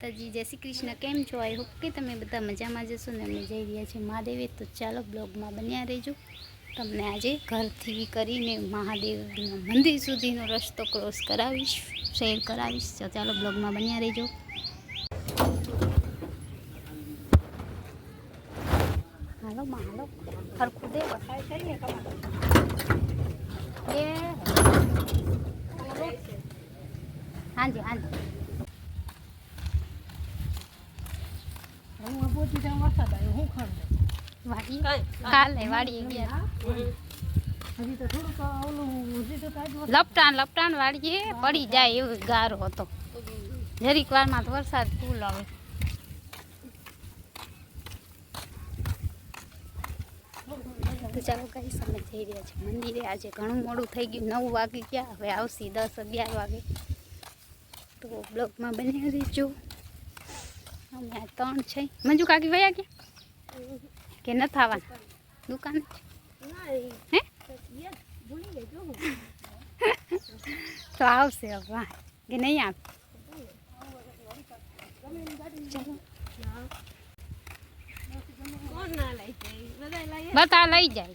તજી જય શ્રી કૃષ્ણ. કેમ છો? આઈ હોપ કે તમે બધા મજામાં જશો ને અમે જઈ રહ્યા છીએ મહાદેવે. તો ચાલો બ્લોગમાં બન્યા રહેજો. તમને આજે ઘરથી કરીને મહાદેવના મંદિર સુધીનો રસ્તો ક્રોસ કરાવીશ શેર કરાવીશ. તો ચાલો બ્લોગમાં બન્યા રહેજો. હાલો હાલો. હરખું દે હાજી હાજી હું પહોંચી ત્યાં વરસાદ આવ્યો હું ખરું વાડી કાલે વાડી ગયા હજી તો થોડુંક ઓલું હજી તો કાંઈ જ લપટાણ લપટાણ વાળીએ પડી જાય એવો ગારો હતો. જરીક વારમાં તો વરસાદ ફૂલ આવે. તો ચાલો કઈ સમય જઈ રહ્યા છે મંદિરે. આજે ઘણું મોડું થઈ ગયું, નવ વાગે ગયા. હવે આવશે દસ અગિયાર વાગે. તો બ્લોગમાં બની રહેજો. અમે આ ત્રણ છે. મંજુ કાકી વયા ગયા? કે ન થવાના? દુકાન? તો આવશે હવે કે નહીં આપ બતા લઈ જાય.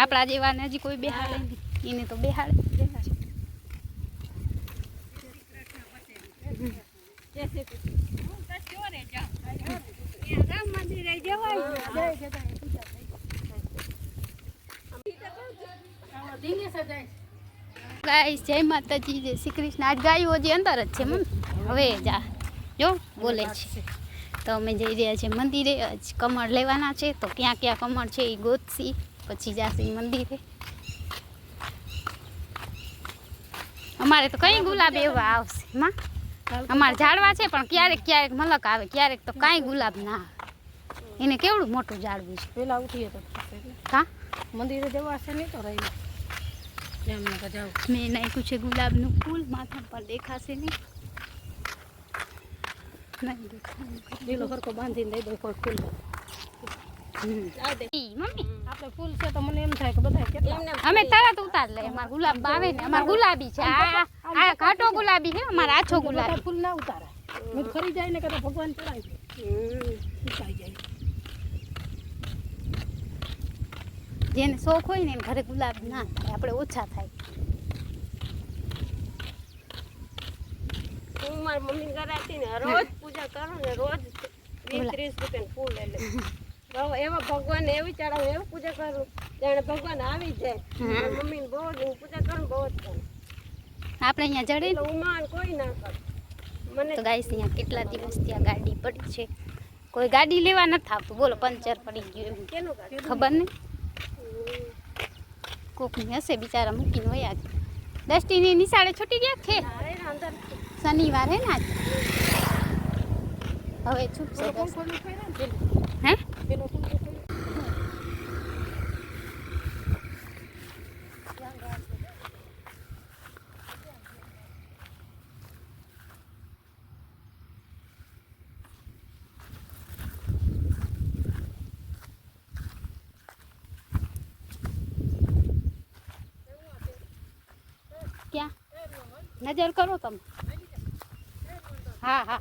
આપણા જેવાને હજી કોઈ બેહાડે નહીં. એને તો બેહાડે. જય માતાજી, જય શ્રી કૃષ્ણ. આજ ગાયો હજી અંદર જ છે મમ્મી. હવે જા. જો, બોલે છે. તો અમે જઈ રહ્યા છીએ મંદિરે. જ કમળ લેવાના છે. તો ક્યાં ક્યાં કમળ છે એ ગોતસી પછી જાસી મંદિરે. અમારે તો કઈ ગુલાબ એવા આવશે, માં? અમારે ઝાડવા છે પણ ક્યારેક ક્યારેક મલક આવે ક્યારેક તો કાંઈ ગુલાબ ના આવે. એને કેવડું મોટું ઝાડવું છે? પેલા ઉઠીએ તો હા? મંદિરે જવા છે નહીં તો રહી એમ ને મેં નાખ્યું છે ગુલાબનું ફૂલ માથા પર દેખાશે નહીં. નહીં દેખાય. લીલો બાંધીને દઈ દઉં કોઈ ફૂલ. અમે તરત ઉતાર લે અમાર ગુલાબ આવે ને અમાર ગુલાબી છે. આ આ ઘાટો ગુલાબી છે અમાર આછો ગુલાબી. ફૂલ ના ઉતારાય મેં ખરી જાય ને કે ભગવાન ચડાવી ઉતારી જાય. જેને શોખ હોય ને એને ઘરે ગુલાબ ના થાય. આપણે ઓછા થાય. હું મારી મમ્મી ઘરે હતી ને રોજ પૂજા કરું ને રોજ વીસ ત્રીસ રૂપિયા ફૂલ એટલે એવા ભગવાન એવી ચડાવું એવું પૂજા કરું જાણે ભગવાન આવી જાય. મમ્મી બહુ જ હું પૂજા કરું બહુ જ કરું. આપણે અહીંયા જડે એટલે ઉમાન કોઈ ના કરે. મને તો ગાઈસ અહીંયા કેટલા દિવસ ત્યાં ગાડી પડી છે? કોઈ ગાડી લેવા નથી આવતું. બોલો પંચર પડી ગયું એમ કેનું ખબર નહીં? કોકની હશે બિચારા મૂકીને વયા દસ્ટીની નિશાળે છૂટી ગયા છે શનિવાર હે ને આજ? હવે છૂટશે. હે. ક્યાં? નજર કરો તમે. હા હા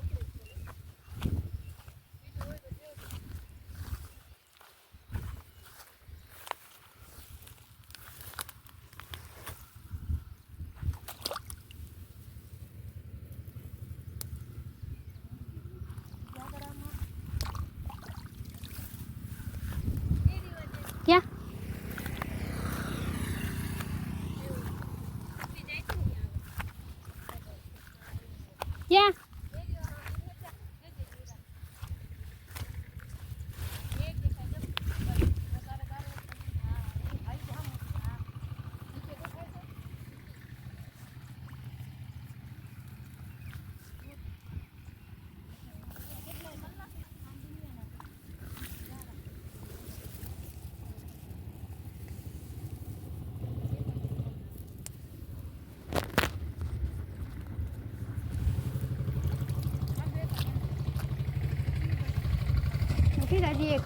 ક્યાં ક્યાં નથી હજી એક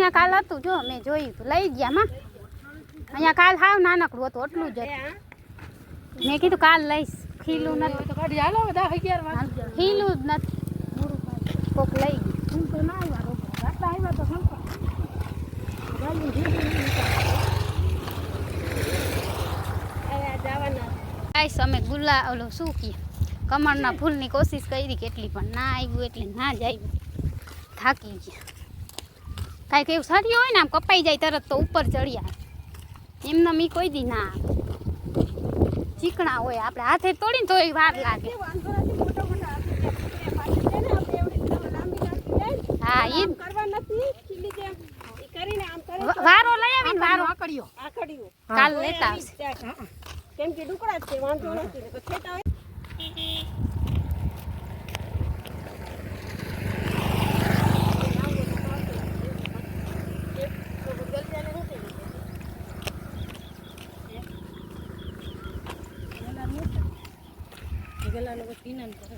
અહીંયા કાલ હતું જો મેં જોયું લઈ ગયા માં. અહીંયા કાલ હાવ નાનકડું હતું એટલું જ મેં કીધું કાલ લઈશ. ખીલું નથી. ખીલું જ નથી. કોક લઈ ગયું. આવ્યા તો ગાઈસ અમે ગુલા ઓલો શું કીએ? કમળના ફૂલની કોશિશ કરી કેટલી પણ ના આવ્યું એટલે ના જ આવ્યું. થાકી ગયા. કાંઈક એવું સર્યું હોય ને આમ કપાઈ જાય તરત તો ઉપર ચડ્યા. એમને મી કોઈ દી ના. ચીકણા હોય આપણે હાથે તોડીને તો વાર લાગે. હા એ કરવા નથી ખીલી જેમ ઈ કરીને આમ કરે વારો લઈ આવીને વારો. આકડ્યો. આકડ્યો. કાલ લેતા આવશે. કેમ કે ડુકડા છે વાંધો નથી નકર ખેતા હોય મેઘલાનો કોઈ પીના કરે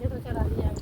એ તો ચલા જાય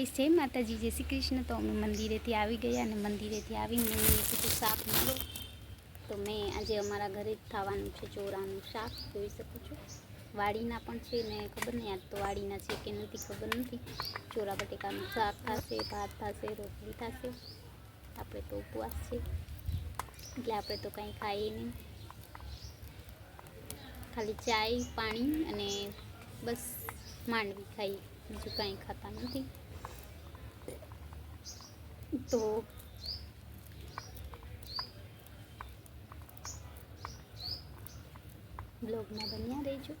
ગાઈસ જય માતાજી, જય શ્રી કૃષ્ણ. તો અમે મંદિરેથી આવી ગયા અને મંદિરેથી આવીને મેં કીધું શાક મળો. તો મેં આજે અમારા ઘરે જ ખાવાનું છે, ચોરાનું શાક, જોઈ શકો છો. વાડીના પણ છે ને ખબર નહીં, આજ તો વાડીના છે કે નથી, ખબર નથી. ચોરા બટેકાનું શાક થશે, ભાત થશે, રોટલી થશે. આપણે તો ઉપવાસ છે, એટલે આપણે તો કંઈ ખાઈએ નહીં. ખાલી ચાય, પાણી અને બસ માંડવી ખાઈએ. બીજું કાંઈ ખાતા નથી. તો બ્લોગમાં બન્યા રહેજો.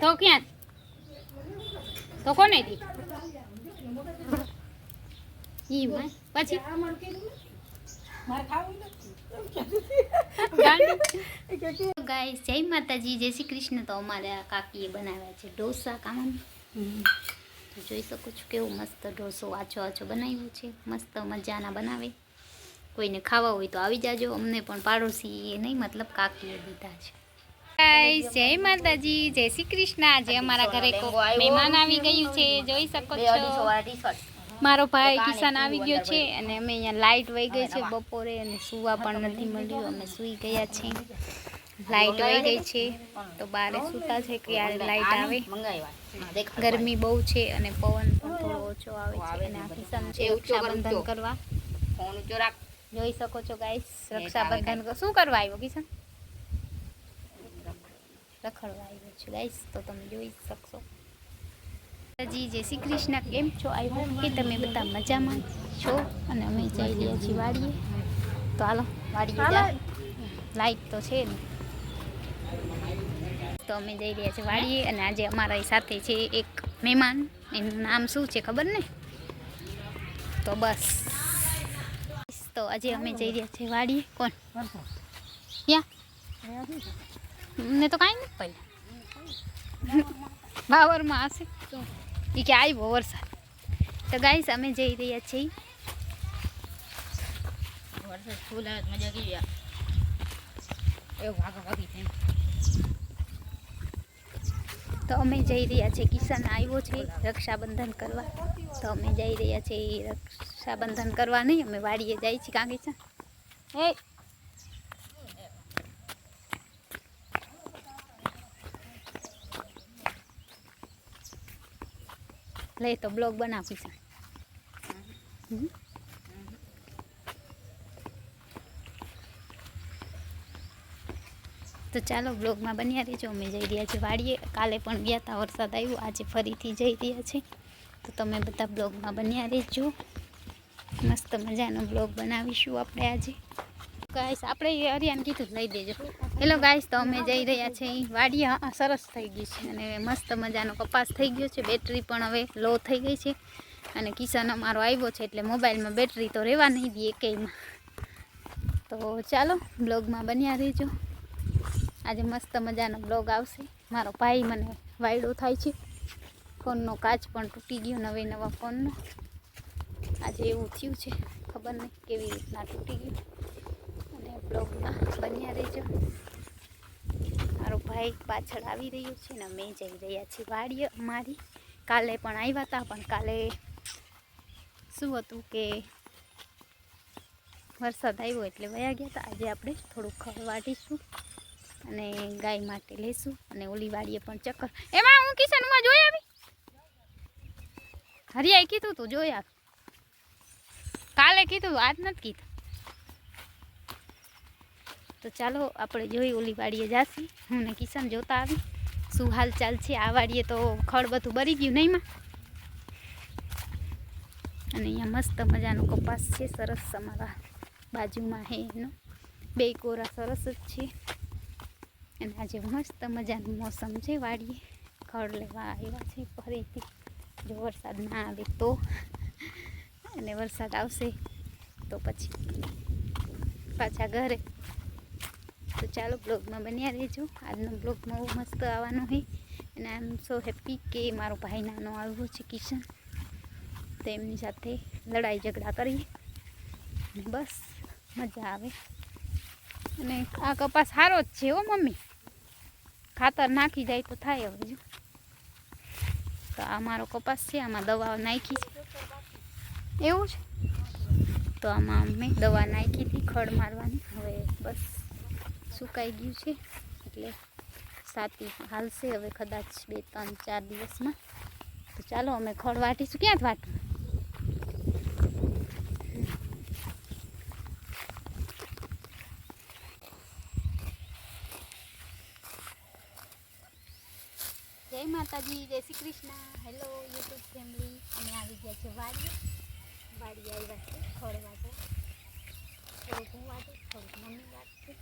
તો ક્યાં? તો કોને દી ઈ પછી? ગાઈસ જય માતાજી જય શ્રી કૃષ્ણ. તો અમારે આ કાકીએ બનાવ્યા છે ઢોસા કામન તો જોઈ શકો છો કેવો મસ્ત ઢોસો આછો આછો બનાવ્યો છે. મસ્ત મજાના બનાવે. કોઈને ખાવા હોય તો આવી જાજો. અમને પણ પાડોશી એ નહીં મતલબ કાકીએ દીધા છે. જય માતાજી જય શ્રી કૃષ્ણ. આજે અમારા ઘરે મહેમાન આવી ગયું છે જોઈ શકો છો. મારો ભાઈ કિસાન આવી ગયો છે અને અમે અહીંયા લાઈટ વહી ગઈ છે બપોરે અને સુવા પણ નથી મળ્યું અમે સૂઈ ગયા છીએ. લાઇટ વહી ગઈ છે તો બારે સૂતા છે ક્યારે લાઈટ આવે. ગરમી બહુ છે અને પવન પણ થોડો ઓછો આવે છે અને આ કિસાન છે રક્ષાબંધન કરવા. જોઈ શકો છો ગાઈસ રક્ષાબંધન શું કરવા આવ્યો કિશન? રખડવા આવ્યો છે. ગાઈસ તો તમે જોઈ શકશો. જી જય શ્રી કૃષ્ણ. કેમ છો? આઈ હોપ કે તમે બધા મજામાં છો અને અમે જઈ રહ્યા છીએ વાડીએ. તો હાલો વાડીએ જા લાઈટ તો છે ને તો અમે જઈ રહ્યા છીએ વાડીએ અને આજે અમારા સાથે છે એક મહેમાન. એનું નામ શું છે ખબર ને? તો બસ. તો આજે અમે જઈ રહ્યા છીએ વાડીએ. કોણ? ક્યાં? મને તો કાંઈ નથી પહેલાં બાવરમાં હશે તો એ કે આવ્યો વરસાદ તો ગાઈસ અમે જઈ રહ્યા છીએ તો અમે જઈ રહ્યા છીએ કિશન આવ્યો છે રક્ષાબંધન કરવા તો અમે જઈ રહ્યા છીએ રક્ષાબંધન કરવા નહીં અમે વાડીએ જઈએ છીએ કાં કિશન એ લે તો બ્લોગ બનાવું છું. તો ચાલો બ્લોગમાં બન્યા રહેજો. અમે જઈ રહ્યા છીએ વાડીએ. કાલે પણ ગયા હતા વરસાદ આવ્યો. આજે ફરીથી જઈ રહ્યા છે. તો તમે બધા બ્લોગમાં બન્યા રહેજો. મસ્ત મજાનો બ્લોગ બનાવીશું આપણે આજે. ગાઈસ, આપણે હરિયાને કીધું લઈ દેજો. હેલો ગાઈસ, તો અમે જઈ રહ્યા છીએ વાડી સરસ થઈ ગઈ છે અને મસ્ત મજાનો કપાસ થઈ ગયો છે. બેટરી પણ હવે લો થઈ ગઈ છે. અને કિસાન અમારો આવ્યો છે એટલે મોબાઈલમાં બેટરી તો રહેવા નહીં દે એકેયમાં. તો ચાલો, બ્લોગમાં બન્યા રહેજો. આજે મસ્ત મજાનો બ્લોગ આવશે. મારો ભાઈ મને વાયડો થાય છે. ફોનનો કાચ પણ તૂટી ગયો નવે નવા ફોનનો. આજે એવું થયું છે. ખબર નહીં કેવી રીતના તૂટી ગયું. બ્લોગમાં બન્યા રહેજો. મારો ભાઈ પાછળ આવી રહ્યો છે ને અમે જઈ રહ્યા છીએ વાડીએ. અમારી કાલે પણ આવ્યા હતા, પણ કાલે શું હતું કે વરસાદ આવ્યો એટલે વયા ગયા હતા. આજે આપણે થોડુંક ખડ વાટીશું અને ગાય માટે લેશું અને ઓલી વાડીએ પણ ચક્કર. એમાં હું કિશનમાં જોઈ આવી? હરિયાએ કીધું તું જોઈ આવ. કાલે કીધું, આજ નથી કીધું. તો ચાલો આપણે જોઈ ઓલી વાડીએ જાસી. હું ને કિશન જોતા આવી. શું હાલ ચાલ છે આ વાડીએ તો ખડ બધું બરી ગયું નહીં અને અહીંયા મસ્ત મજાનો કપાસ છે, સરસ અમારા બાજુમાં હે એનો. બે કોરા સરસ જ છે. અને આજે મસ્ત મજાનું મોસમ છે વાડીએ. ખડ લેવા આવ્યા છે ફરીથી. જો વરસાદ ના આવે તો. અને વરસાદ આવશે તો પછી પાછા ઘરે. તો ચાલો બ્લોગમાં બન્યા રહેજો. આજનો બ્લોગમાં બહુ મસ્ત આવવાનો છે. અને આઈ એમ સો હેપી કે મારો ભાઈ નાનો આવ્યો છે કિશન. તો એમની સાથે લડાઈ ઝઘડા કરીએ. બસ, મજા આવે. અને આ કપાસ સારો જ છે હો મમ્મી. ખાતર નાખી જાય તો થાય હવે જો. તો આ મારો કપાસ છે, આમાં દવા નાખી છે. એવું છે? તો આમાં મેં દવા નાખી હતી, ખડ મારવાની. હવે બસ. સુકાઈ ગયું છે. એટલે સાતી હાલશે હવે કદાચ બે, ત્રણ, ચાર દિવસમાં. તો ચાલો અમે ખડ વાટીશું. ક્યાં વાટવું જય માતાજી, જય Shri Krishna. Hello YouTube family અમે આવી ગયા છે વાડી વાડી આવ્યા છે ખડ વાટો થોડુંક હું વાટું થોડુંક મમ્મી વાટશે.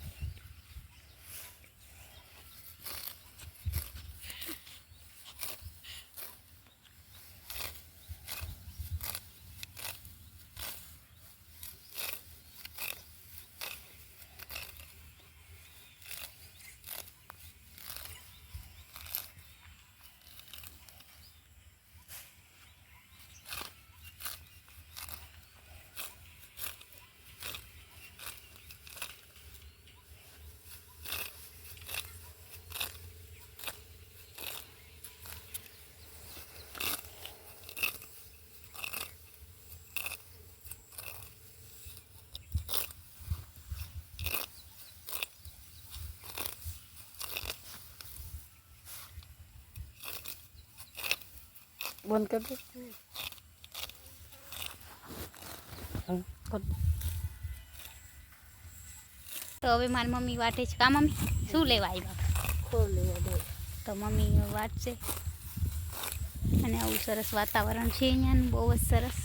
બંધ કરી દે. તો હવે મારી મમ્મી વાટે છે. કા મમ્મી? શું લેવા આવ્યા? તો મમ્મી વાટશે અને આવું સરસ વાતાવરણ છે અહીંયાનું બહુ જ સરસ.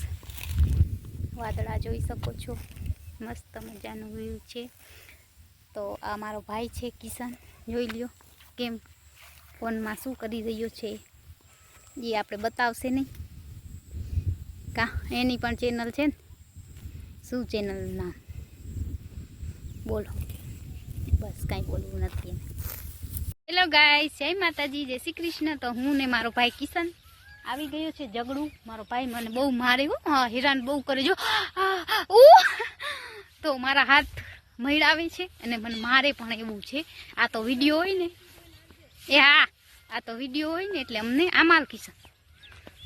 વાદળા જોઈ શકો છો. મસ્ત મજાનું વ્યૂ છે. તો આ મારો ભાઈ છે કિશન જોઈ લ્યો કેમ ફોનમાં શું કરી રહ્યો છે એ આપણે બતાવશે નહીં. કા? એની પણ ચેનલ છે ને? શું ચેનલ નામ બોલો. બસ કાંઈ બોલવું નથી હેલો ગાય જય માતાજી, જય શ્રી કૃષ્ણ. તો હું ને મારો ભાઈ કિશન આવી ગયો છે ઝઘડું. મારો ભાઈ મને બહુ મારે હો. હેરાન બહુ કરે જો! તો મારા હાથ મહિડાવે છે અને મને મારે પણ એવું છે. આ તો વીડિયો હોય ને. એ હા આ તો વીડિયો હોય ને એટલે અમને આમાલ કિશન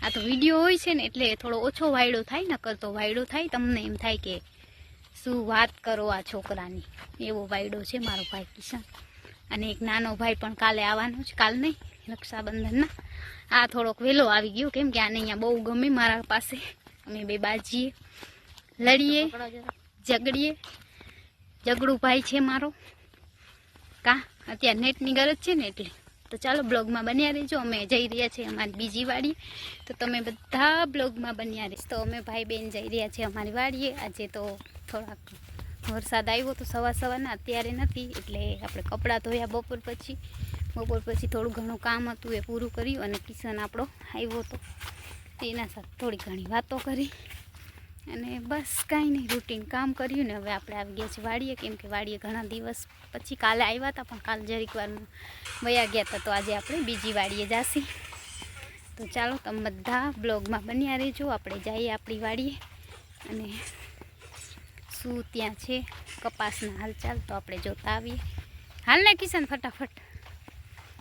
આ તો વીડિયો હોય છે ને એટલે થોડો ઓછો વાયડો થાય ને કરતો વાયડો થાય, તમને એમ થાય કે શું વાત કરો આ છોકરાની. એવો વાયડો છે મારો ભાઈ કિશન. અને એક નાનો ભાઈ પણ કાલે આવવાનો છે, કાલ નહીં, રક્ષાબંધનના. આ થોડોક વહેલો આવી ગયો, કેમ કે આને અહીંયા બહુ ગમે મારા પાસે. અમે બે બાજીએ લડીએ, ઝઘડીએ. ઝઘડું ભાઈ છે મારો. કા? અત્યારે નેટની ગરજ છે ને એટલે. તો ચાલો બ્લોગમાં બન્યા રહીજો. અમે જઈ રહ્યા છીએ અમારી બીજી વાડી. તો તમે બધા બ્લોગમાં બન્યા રહીશ તો અમે ભાઈ બહેન જઈ રહ્યા છીએ અમારી વાડીએ. આજે તો થોડાક વરસાદ આવ્યો તો સવા સવારના અત્યારે નથી. એટલે આપણે કપડાં ધોયા બપોર પછી. બપોર પછી થોડું ઘણું કામ હતું એ પૂરું કર્યું અને કિશન આપણો આવ્યો હતો તેના સાથે થોડી ઘણી વાતો કરી. અને બસ કાંઈ નહીં રૂટીન કામ કર્યું ને હવે આપણે આવી ગયા છીએ વાડીએ. કેમ કે વાડીએ ઘણા દિવસ પછી કાલે આવ્યા હતા, પણ કાલે જરીક વાર વયા ગયા હતા, તો આજે આપણે બીજી વાડીએ જાસી તો ચાલો, તમે બધા બ્લોગમાં બન્યા રહેજો. આપણે જઈએ આપણી વાડીએ. અને શું ત્યાં છે, કપાસના હાલચાલ, તો આપણે જોતા આવીએ. હાલ ને કિશન, ફટાફટ.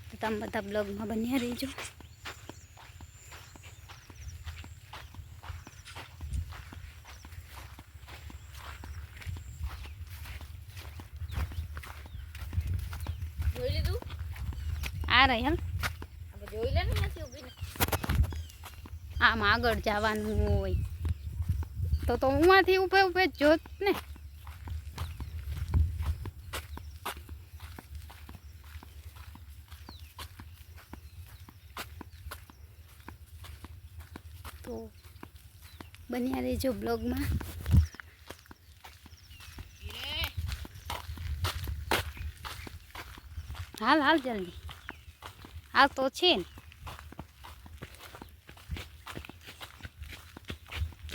તો તમે બધા બ્લોગમાં બન્યા રહેજો જોઈ લીધું આ રહી એમ જોઈ લે ને આમ આગળ જવાનું હોય તો તો ઉમાંથી ઊભે ઊભે જોત ને. તો બન્યા રહેજો બ્લોગમાં. હાલ હાલ જલ્દી. હાલ તો છે ને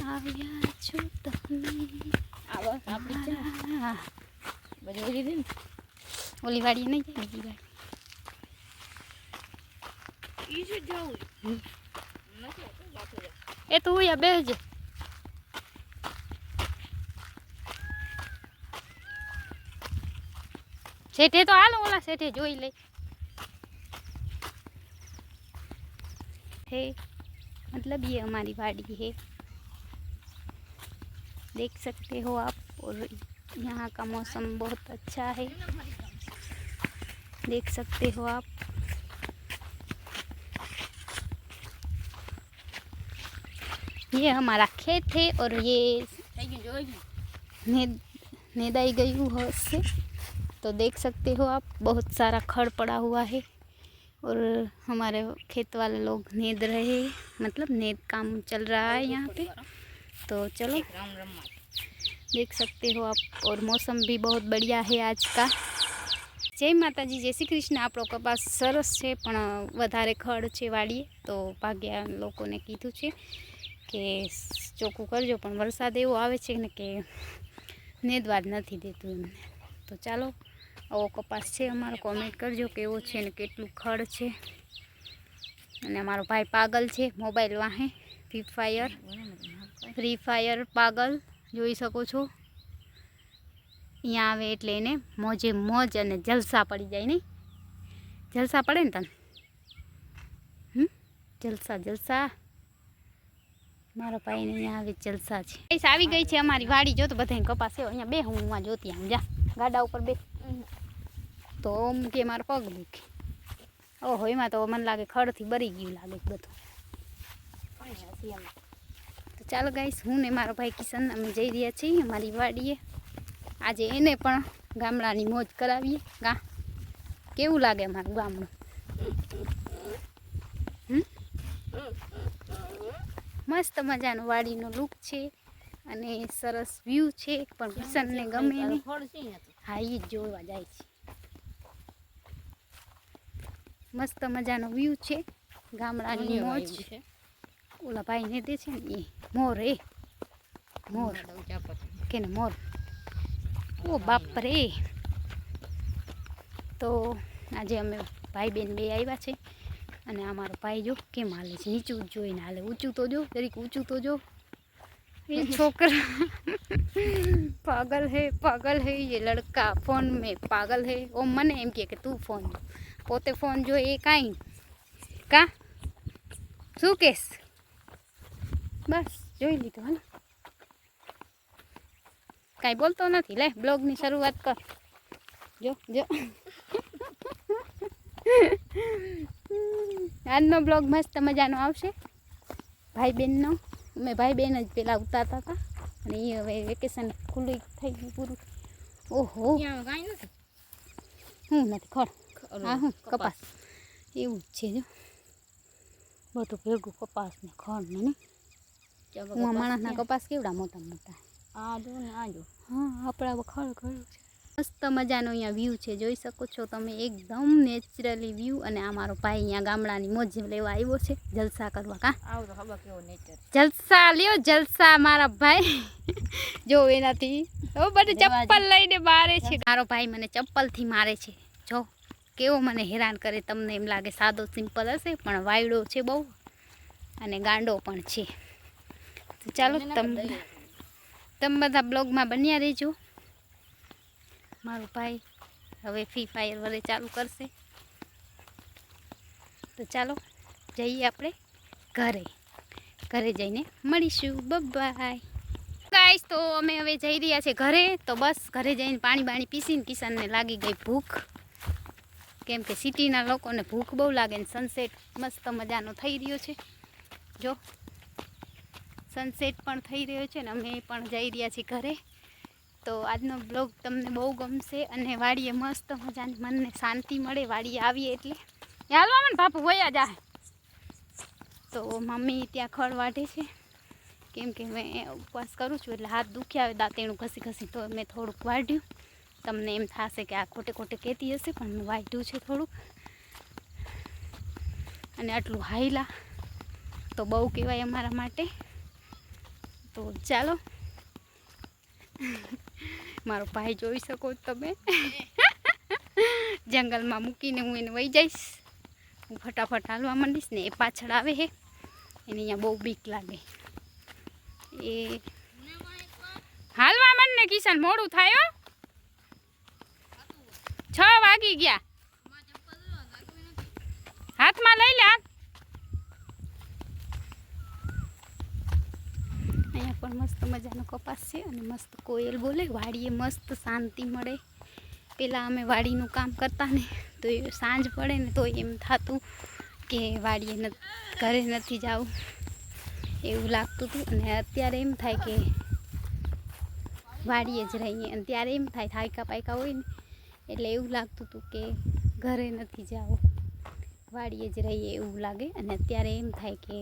આવ્યા છો તમે આવો આપણી છે હા. બધી લીધી ને ઓલી વાડીએ નહીં જાય બીજી વાડી ઈ શું જવું છે. એ તું અહીંયા બેસજે શેઠે તો હાલો ઓલા શેઠે જોઈ લઈ है। मतलब ये हमारी बाड़ी है। देख सकते हो आप और यहाँ का मौसम बहुत अच्छा है। देख सकते हो आप। ये हमारा खेत है और ये ने, नेदाई गई हौस से तो देख सकते हो आप बहुत सारा खड़ पड़ा हुआ है। और हमारे खेत वाले लोग नेद रहे हैं मतलब नेद काम चल रहा है यहाँ पे तो चलो રામ રમવા देख सकते हो आप और मौसम भी बहुत बढ़िया है आज का જય માતાજી જય શ્રી કૃષ્ણ આપણો કપાસ સરસ છે પણ વધારે ખડ છે વાડીએ તો ભાગ્યા લોકોને કીધું છે કે ચોખ્ખું કરજો પણ વરસાદ એવો આવે છે ને કે નેદવા જ નથી દેતું એમને તો ચાલો આવો કપાસ છે, અમારો કોમેન્ટ કરજો કેવો છે ને કેટલું ખડ છે. અને અમારો ભાઈ પાગલ છે મોબાઈલ વાહે ફ્રી ફાયર ફ્રી ફાયર પાગલ, જોઈ શકો છો. અહીંયા આવે એટલે એને મોજે મોજ અને જલસા પડી જાય નહીં. જલસા પડે ને તને? હમ? જલસા જલસા. મારા ભાઈને અહીંયા આવે જલસા છે. પૈસ આવી ગઈ છે અમારી વાડી. જો તો બધાને કપાસ છે. અહીંયા બે હું જોતી, આમ જા. ગાડા ઉપર બે તો આમ કે મારો પગ દુખે. ઓહો, એમાં તો મને લાગે ખડથી બરી ગયું લાગે બધું. તો ચાલો ગાઈશ હું ને મારો ભાઈ કિશન, અમે જઈ રહ્યા છીએ અમારી વાડીએ. આજે એને પણ ગામડાની મોજ કરાવીએ. ગા, કેવું લાગે અમારું ગામડું? મસ્ત મજાનો વાડીનો લુક છે અને સરસ વ્યૂ છે. પણ કિશનને ગમે હા એ જોવા જાય છે. મસ્ત મજાનો વ્યૂ છે ગામડાની મોજ છે ઓલા ભાઈને દે છે ને એ મોર એ મોર કે ને મોર ઓ બાપ રે તો આજે અમે ભાઈ બેન બે આવ્યા છે અને અમારો ભાઈ જો કેમ હાલે છે નીચું જ જોઈને હાલે ઊંચું તો જો જરીક ઊંચું તો જો ये छोकरा पागल है पागल है ये लड़का फोन में पागल है ओ મને એમ કહે કે તું ફોન પોતે ફોન જોઈએ કાંઈ કા? શું કેસ? બસ જોઈ લીધું હે કાંઈ બોલતો નથી. લે બ્લોગની શરૂઆત કર. જો જો. આજનો બ્લોગ મસ્ત મજાનો આવશે. ભાઈ બહેનનો અમે ભાઈ બહેન જ પહેલાં ઉતારતા હતા. અને એ હવે વેકેશન ખુલ્લું થઈ ગયું પૂરું. ઓહો. હું નથી ખડ. હા હું કપાસ. એવું જ છે જો. બધું ભેગું કપાસ ને. ખડ ને હું માણસના કપાસ કેવડા મોટા મોટા? આ જો ને આ જો. હા આપણા ખડ ખડ છે. મસ્ત મજાનો અહીંયા વ્યૂ છે. જોઈ શકો છો તમે એકદમ નેચરલી વ્યૂ અને આ મારો ભાઈ અહીંયા ગામડાની મોજ લેવા આવ્યો છે. જલસા કરવા કા? જલસા લ્યો જલસા મારા ભાઈ. જો એનાથી. બધે ચપ્પલ લઈને મારે છે. મારો ભાઈ મને ચપ્પલથી મારે છે. જો. કેવો મને હેરાન કરે તમને એમ લાગે સાદો સિમ્પલ હશે પણ વાયડો છે બહુ અને ગાંડો પણ છે. તો ચાલો તમે તમે બધા બ્લોગમાં બન્યા રહેજો. મારો ભાઈ હવે ફ્રી ફાયર વડે ચાલુ કરશે. તો ચાલો જઈએ આપણે ઘરે. ઘરે જઈને મળીશું. બબાય ગાઈસ તો અમે હવે જઈ રહ્યા છે ઘરે. તો બસ ઘરે જઈને પાણી બાણી પીસીને કિસાનને લાગી ગઈ ભૂખ. કેમ કે સિટીના લોકોને ભૂખ બહુ લાગે ને સનસેટ મસ્ત મજાનો થઈ રહ્યો છે. જો સનસેટ પણ થઈ રહ્યો છે ને અમે પણ જઈ રહ્યા છીએ ઘરે. તો આજનો બ્લોગ તમને બહુ ગમશે અને વાડીએ મસ્ત મજાની મનને શાંતિ મળે, વાડીએ આવીએ એટલે. હાલવા મને બાપુ, વયા જાય તો મમ્મી ત્યાં ખડ વાઢે છે. કેમ કે મેં ઉપવાસ કરું છું એટલે હાથ દુખ્યા આવે દાંતેણું ઘસી ઘસી તો મેં થોડુંક વાઢ્યું. તમને એમ થશે કે આ ખોટે ખોટે કહેતી હશે, પણ હું વાઢ્યું છે થોડુંક. અને આટલું હાઈલા તો બહુ કહેવાય અમારા માટે. તો ચાલો. મારો ભાઈ જોઈ શકો તમે. જંગલમાં મૂકીને હું એને વહી જઈશ. હું ફટાફટ હાલવા માંડીશ ને એ પાછળ આવે હે. એને અહીંયા બહુ બીક લાગે. એ હાલવા માંડ ને કિશન, મોડું થાય છ વાગી ગયા. હાથમાં લઈ લે અહીંયા પણ મસ્ત મજાનો કપાસ છે અને મસ્ત કોયલ બોલે, વાડીએ મસ્ત શાંતિ મળે. પહેલાં અમે વાડીનું કામ કરતા ને, તો એ સાંજ પડે ને તો એમ થતું કે વાડીએ ઘરે નથી જવું. એવું લાગતું હતું અને અત્યારે એમ થાય કે વાડીએ જ રહીએ અને ત્યારે એમ થાય થાયકા પાયકા હોય ને એટલે એવું લાગતું હતું કે ઘરે નથી જાઓ. વાડીએ જ રહીએ એવું લાગે. અને અત્યારે એમ થાય કે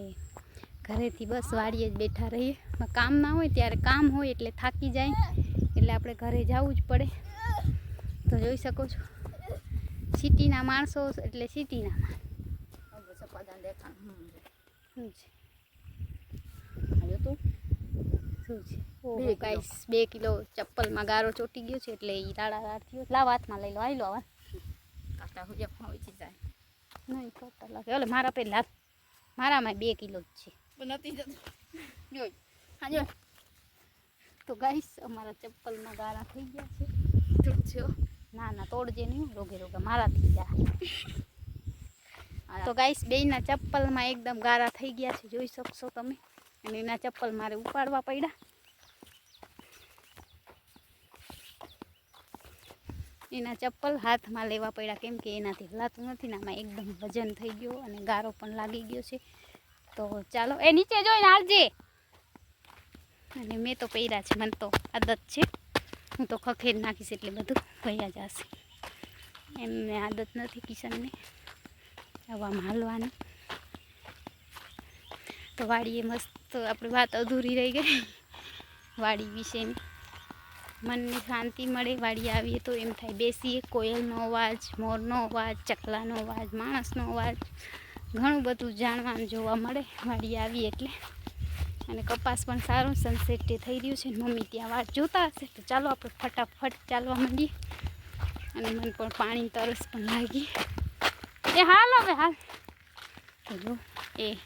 ઘરેથી બસ વાડીએ જ બેઠા રહીએ. પણ કામ ના હોય ત્યારે કામ હોય એટલે થાકી જાય. એટલે આપણે ઘરે જવું જ પડે. તો જોઈ શકો છો. સિટીના માણસો એટલે સિટીના. માણસ સપાદાન દેખાણ હમ શું છે આજો તું શું છે. બે ગાઈસ બે કિલો ચપ્પલમાં ગારો ચોટી ગયો છે એટલે એ રાડા રાડ થયો. લાવ હાથમાં લઈ લો આવી લો હવે. કાકા હુજે ફાવી જાય. નહીં કરતા લાગે. ઓલે મારા પે લાગ મારામાં બે કિલો જ છે. પણ નથી જતું. જોઈ હા જો તો ગાઈસ અમારા ચપ્પલમાં ગારા થઈ ગયા છે. તૂટજો ના ના તોડજે નહીં રોગે રોગે મારાથી જા તો ગાઈસ બેયના ચપ્પલમાં એકદમ ગારા થઈ ગયા છે. જોઈ શકશો તમે? અને એના ચપ્પલ મારે ઉપાડવા પડ્યા. એના ચપ્પલ હાથમાં લેવા પડ્યા, કેમ કે એનાથી હલાતું નથી ને આમાં એકદમ વજન થઈ ગયો અને ગારો પણ લાગી ગયો છે. તો ચાલો, એ નીચે જોઈને આવજે અને મેં તો પહેર્યા છે, મને તો આદત છે. હું તો ખખેર નાખીશ એટલે બધું ભયા જશે. એમને આદત નથી કિશનને. હવામાં હાલવાની. તો વાડીએ મસ્ત આપણી વાત અધૂરી રહી ગઈ. વાડી વિશેની. મનને શાંતિ મળે, વાડી આવીએ તો એમ થાય. બેસીએ, કોયલનો અવાજ, મોરનો અવાજ, ચકલાનો અવાજ, માણસનો અવાજ, ઘણું બધું જાણવાનું જોવા મળે. વાડી આવીએ એટલે. અને કપાસ પણ સારો સનસેટ થઈ રહ્યું છે. મમ્મી ત્યાં વાટ જોતા હશે. તો ચાલો આપણે ફટાફટ ચાલવા માંડીએ. અને મને પણ પાણી તરસ પણ લાગી. એ હાલ હવે, હાલ. તો એ